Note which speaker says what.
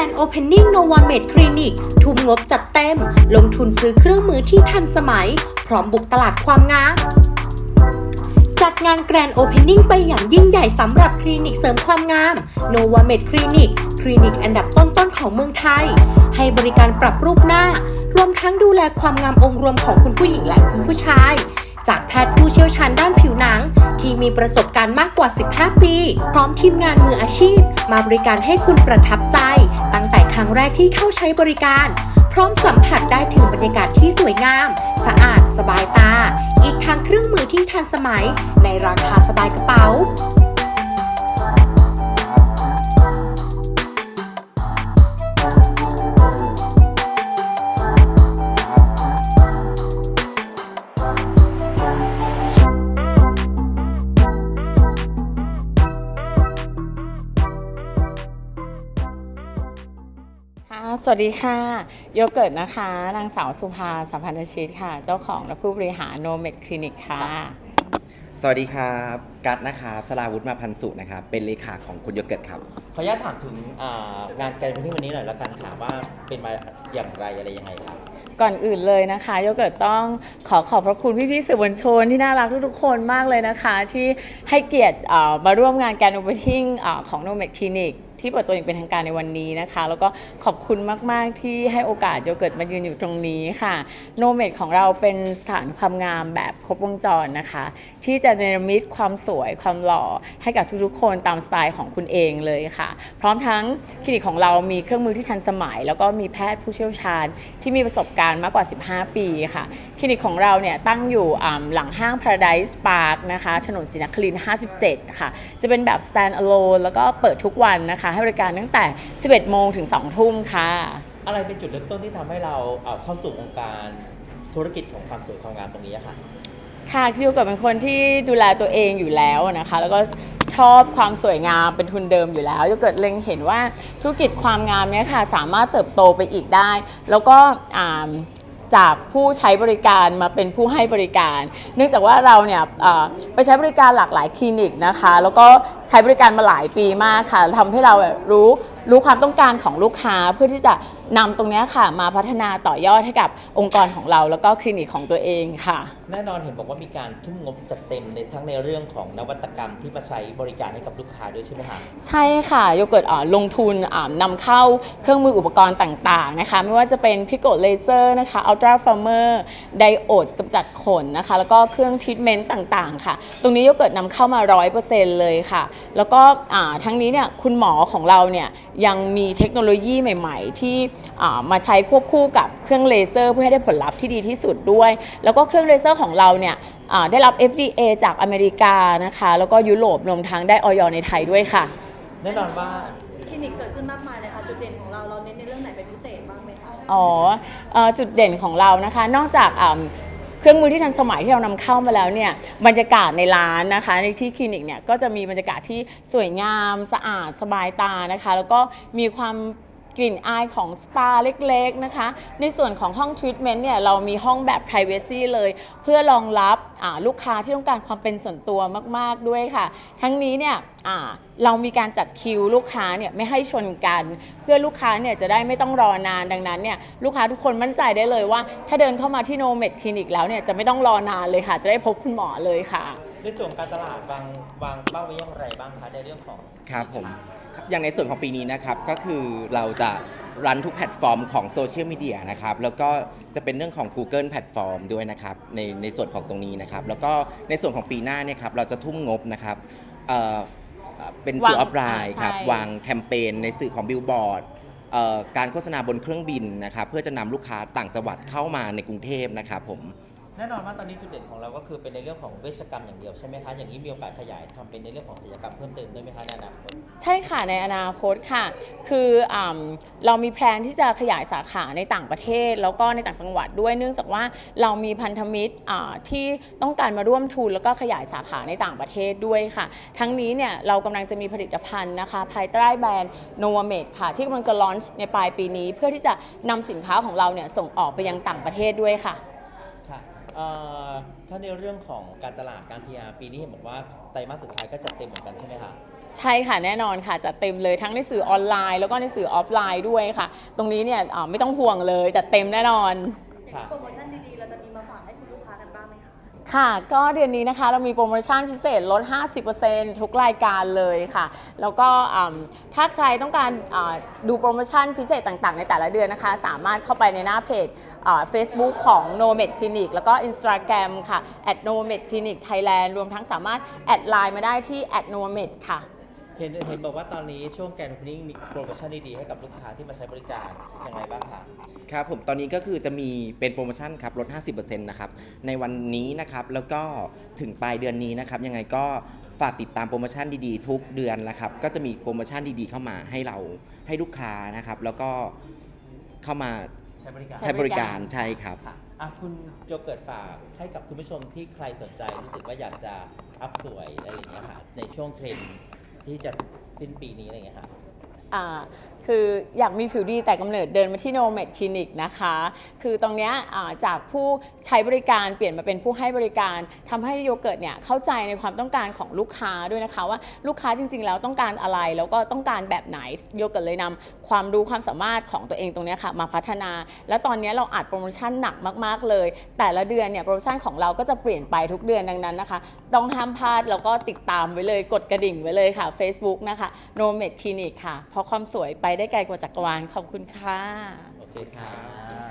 Speaker 1: Grand Opening Nova Med Clinic ทุ่มงบจัดเต็ม ลงทุนซื้อเครื่องมือที่ทันสมัย พร้อมบุกตลาดความงามจัดงาน Grand Opening ไปอย่างยิ่งใหญ่สำหรับคลินิกเสริมความงาม Nova Med Clinic คลินิกอันดับต้นๆของเมืองไทย ให้บริการปรับรูปหน้า รวมทั้งดูแลความงามองค์รวมของคุณผู้หญิงและคุณผู้ชาย จากแพทย์ผู้เชี่ยวชาญด้านผิวหนัง ที่มีประสบการณ์มากกว่า 15 ปี พร้อมทีมงานมืออาชีพ มาบริการให้คุณประทับใจ ตั้งแต่ครั้งแรกที่เข้าใช้บริการ พร้อมสัมผัสได้ถึงบรรยากาศที่สวยงาม สะอาดสบายตา อีกทางเครื่องมือที่ทันสมัย ในราคาสบายกระเป๋า
Speaker 2: วัสดีค่ะ โยเกิร์ตนะคะ นางสาวสุภาสัมพันธชิตค่ะ เจ้าของและผู้บริหารโนเมดคลินิกค่ะ
Speaker 3: สวัสดีครับ กัตนะครับสลาวุฒิมาพันสุนะครับ เป็นเลขาของคุณโยเกิร์ตครับ
Speaker 4: ขออนุญาตถามถึงอ่างานการที่วันนี้หน่อยแล้วกันค่ะว่าเป็นมาอย่างไรอะไรยังไงครับ
Speaker 2: ก่อนอื่นเลยนะคะโยเกิร์ตต้องขอขอบพระคุณพี่ๆสื่อมวลชนที่น่ารักทุกๆคนมากเลยนะคะ ที่ให้เกียรติเอ่อมาร่วมงานแกนโอเปอร์ทิงของโนเมดคลินิก ที่เปิดตัวอย่างเป็นทางการในวันนี้นะคะ แล้วก็ขอบคุณมาก ๆ ที่ให้โอกาสโยเกิร์ตมายืนอยู่ตรงนี้ค่ะโนเมดของเราเป็นสถานความงามแบบครบวงจรนะคะ ที่จะเนรมิตความสวยความหล่อให้กับทุกๆ คนตามสไตล์ของคุณเองเลยค่ะ พร้อมทั้งคลินิกของเรามีเครื่องมือที่ทันสมัย แล้วก็มีแพทย์ผู้เชี่ยวชาญ ที่มีประสบการณ์มากกว่า 15 ปีค่ะ คลินิกของเราเนี่ยตั้งอยู่หลังห้าง Paradise Park นะคะถนนศรีนครินทร์57 ค่ะ จะเป็นแบบ stand alone แล้วก็เปิดทุกวันนะคะให้บริการตั้งแต่ 11 โมงถึง 2 ทุ่มค่ะ
Speaker 4: อะไรเป็นจุดเริ่มต้นที่ทำให้เราเอาเข้าสู่วงการธุรกิจของความสวยความงามตรงนี้อะค่ะ
Speaker 2: ค่ะที่อยู่กับเป็นคนที่ดูแลตัวเองอยู่แล้วนะคะ แล้วก็ชอบความสวยงามเป็นทุนเดิมอยู่แล้วโยเกิดเล็งเห็นว่าธุรกิจความงามเนี่ยค่ะ สามารถเติบโตไปอีกได้ แล้วก็อ่า จากผู้ใช้บริการมาเป็นผู้ให้บริการ เนื่องจากว่าเราเนี่ยไปใช้บริการหลากหลายคลินิกนะคะ แล้วก็ใช้บริการมาหลายปีมากค่ะทำให้เรารู้รู้ความต้องการของลูกค้าเพื่อที่จะ นำตรงเนี้ยค่ะ มาพัฒนาต่อยอดให้กับองค์กรของเรา แล้วก็คลินิกของตัวเองค่ะ
Speaker 4: แน่นอนเห็นบอกว่ามีการทุ่มงบจัดเต็มในทั้งในเรื่องของนวัตกรรมที่มาใช้บริการให้กับลูกค้าด้วยใช่ไหมคะ
Speaker 2: ใช่ค่ะโยเกิร์ตอ่าลงทุนอ่านำเข้าเครื่องมืออุปกรณ์ต่างๆนะคะ ไม่ว่าจะเป็นพิโกเลเซอร์นะคะอัลตราฟาร์เมอร์ไดโอดกำจัดขนนะคะ แล้วก็เครื่องทรีทเมนต์ต่างๆ ค่ะ ตรงนี้โยเกิร์ตนำเข้ามา 100%เลยค่ะ แล้วก็อ่าทั้งนี้เนี่ยคุณหมอของเราเนี่ยยังมีเทคโนโลยีใหม่ ๆ ที่อ่ามาใช้ควบคู่กับเครื่องเลเซอร์ เพื่อให้ได้ผลลัพธ์ที่ดีที่สุดด้วย แล้วก็เครื่องเลเซอร์ของเราเนี่ยอ่าได้รับ FDA จากอเมริกานะคะ แล้วก็ยุโรปรวมทั้งได้ออยในไทยด้วยค่ะ
Speaker 4: แน่นอนว่า
Speaker 5: คลินิกเกิดขึ้นมากมายเลยค่ะจุดเด่นของเราเราเน้นในเรื่องไหนเป็นพิเศษบ้างไหมคะ
Speaker 2: อ๋อเอ่อจุดเด่นของเรานะคะ นอกจากอ่าเครื่องมือที่ทันสมัยที่เรานำเข้ามาแล้วเนี่ยบรรยากาศในร้านนะคะ ในที่คลินิกเนี่ยก็จะมีบรรยากาศที่สวยงามสะอาดสบายตานะคะ แล้วก็มีความ กลิ่นอายของสปาเล็กๆนะคะ ในส่วนของห้องทรีทเมนต์เนี่ยเรามีห้องแบบ p r i เวซีเลย เพื่อรองรับอ่าลูกค้าที่ต้องการความเป็นส่วนตัวมากๆด้วยค่ะ ทั้งนี้เนี่ยอ่าเรามีการจัดคิวลูกค้าเนี่ยไม่ให้ชนกัน เพื่อลูกค้าเนี่ยจะได้ไม่ต้องรอนานดังนั้นเนี่ยลูกค้าทุกคนมั่นใจได้เลยว่า ถ้าเดินเข้ามาที่โนเมดคลินิกแล้วเนี่ยจะไม่ต้องรอนานเลยค่ะ จะได้พบคุณหมอเลยค่ะ
Speaker 4: ในส่วนของการตลาดวางวางเป้าไว้อย่างไรบ้างคะในเรื่องของ
Speaker 3: ครับผมครับ อย่างในส่วนของปีนี้นะครับก็คือเราจะรันทุกแพลตฟอร์มของโซเชียลมีเดียนะครับแล้วก็จะเป็นเรื่องของ Google แพลตฟอร์มด้วยนะครับในในส่วนของตรงนี้นะครับ แล้วก็ในส่วนของปีหน้าเนี่ยครับเราจะทุ่มงบนะครับเอ่อเอ่อเป็นสื่ออ
Speaker 2: วาง
Speaker 3: อฟไลน์ครับ
Speaker 2: ใช่
Speaker 3: วางแคมเปญในสื่อของบิลบอร์ดการโฆษณาบนเครื่องบินนะครับเพื่อจะนำลูกค้าต่างจังหวัดเข้ามาในกรุงเทพนะครับผม
Speaker 4: แน่นอนว่าตอนนี้จุดเด่นของเราก็คือเป็นในเรื่องของเวชกรรมอย่างเดียวใช่ไหมคะอย่างนี้มีโอกาสขยายทำเป็นในเรื่องของศิลปกรรมเพิ่มเติมด้วยไหมคะในอนาคต
Speaker 2: ใช่ค่ะในอนาคตค่ะ คืออำเรามีแพลนที่จะขยายสาขาในต่างประเทศ แล้วก็ในต่างจังหวัดด้วยเนื่องจากว่าเรามีพันธมิตรอ่าที่ต้องการมาร่วมทุน แล้วก็ขยายสาขาในต่างประเทศด้วยค่ะ ทั้งนี้เนี่ยเรากำลังจะมีผลิตภัณฑ์นะคะ ภายใต้แบรนด์ n o v a m e d ค่ะที่กำลังจะลอนช์ในปลายปีนี้ เพื่อที่จะนำสินค้าของเราเนี่ยส่งออกไปยังต่างประเทศด้วยค่ะ
Speaker 4: เอ่อถ้าในเรื่องของการตลาดการ PR ปีนี้เห็นบอกว่าไตรมาสสุดท้ายก็จัดเต็มเหมือนกันใช่ไหมคะ
Speaker 2: ใช่ค่ะแน่นอนค่ะจัดเต็มเลยทั้งในสื่อออนไลน์ แล้วก็ในสื่อออฟไลน์ด้วยค่ะ ตรงนี้เนี่ยอ่าไม่ต้องห่วงเลยจัดเต็มแน่นอน
Speaker 5: อย่างนี้โปรโมชั่น ค่ะ
Speaker 2: ก็เดือนนี้นะคะเรามีโปรโมชั่นพิเศษลด 50%ทุกรายการเลยค่ะ แล้วก็ถ้าใครต้องการดูโปรโมชั่นพิเศษต่างๆ ในแต่ละเดือนนะคะ สามารถเข้าไปในหน้าเพจ Facebook ของ Nomad Clinic แล้วก็ Instagram ค่ะ @nomed clinic Thailand รวมทั้งสามารถแอดไลน์มาได้ที่ Nomad ค่ะ
Speaker 4: เห็นเห็นบอกว่าตอนนี้ช่วงแกนโอเพนนิ่งมีโปรโมชั่นดีๆให้กับลูกค้าที่มาใช้บริการอย่างไรบ้างคะ
Speaker 3: ครับผมตอนนี้ก็คือจะมีเป็นโปรโมชั่นครับลด 50%นะครับในวันนี้นะครับแล้วก็ถึงปลายเดือนนี้นะครับยังไงก็ฝากติดตามโปรโมชั่นดีๆ ทุกเดือนนะครับก็จะมีโปรโมชั่นดีๆ เข้ามาให้เราให้ลูกค้านะครับแล้วก็เข้ามา
Speaker 4: ใช้บริการ
Speaker 2: ใช้
Speaker 3: ใช้บริการใช่ครับ
Speaker 4: ค่ะอะคุณโยเกิร์ตฝากให้กับคุณผู้ชมที่ใครสนใจรู้สึกว่าอยากจะอัพสวยอะไรอย่างเงี้ยค่ะในช่วงเทรนด์ ที่จะสิ้นปีนี้อะไรอย่างเงี้ยค
Speaker 2: รับ คืออยากมีผิวดีแต่กำเนิดเดินมาที่โนเมดคลินิกนะคะ คือตรงเนี้ยจากผู้ใช้บริการเปลี่ยนมาเป็นผู้ให้บริการทำให้โยเกิร์ตเนี่ยเข้าใจในความต้องการของลูกค้าด้วยนะคะ ว่าลูกค้าจริง ๆ แล้วต้องการอะไรแล้วก็ต้องการแบบไหนโยเกิร์ตเลยนำความรู้ความสามารถของตัวเองตรงเนี้ยค่ะมาพัฒนา และตอนเนี้ยเราอัดโปรโมชั่นหนักมาก ๆ เลย แต่ละเดือนเนี่ยโปรโมชั่นของเราก็จะเปลี่ยนไปทุกเดือนดังนั้นนะคะ ต้องห้ามพลาดแล้วก็ติดตามไว้เลยกดกระดิ่งไว้เลยค่ะ Facebook นะคะ No Med Clinic ค่ะเพราะความสวยไปได้ไกลกว่าจักรวาลขอบคุณค่ะ
Speaker 4: โอเคค่ะ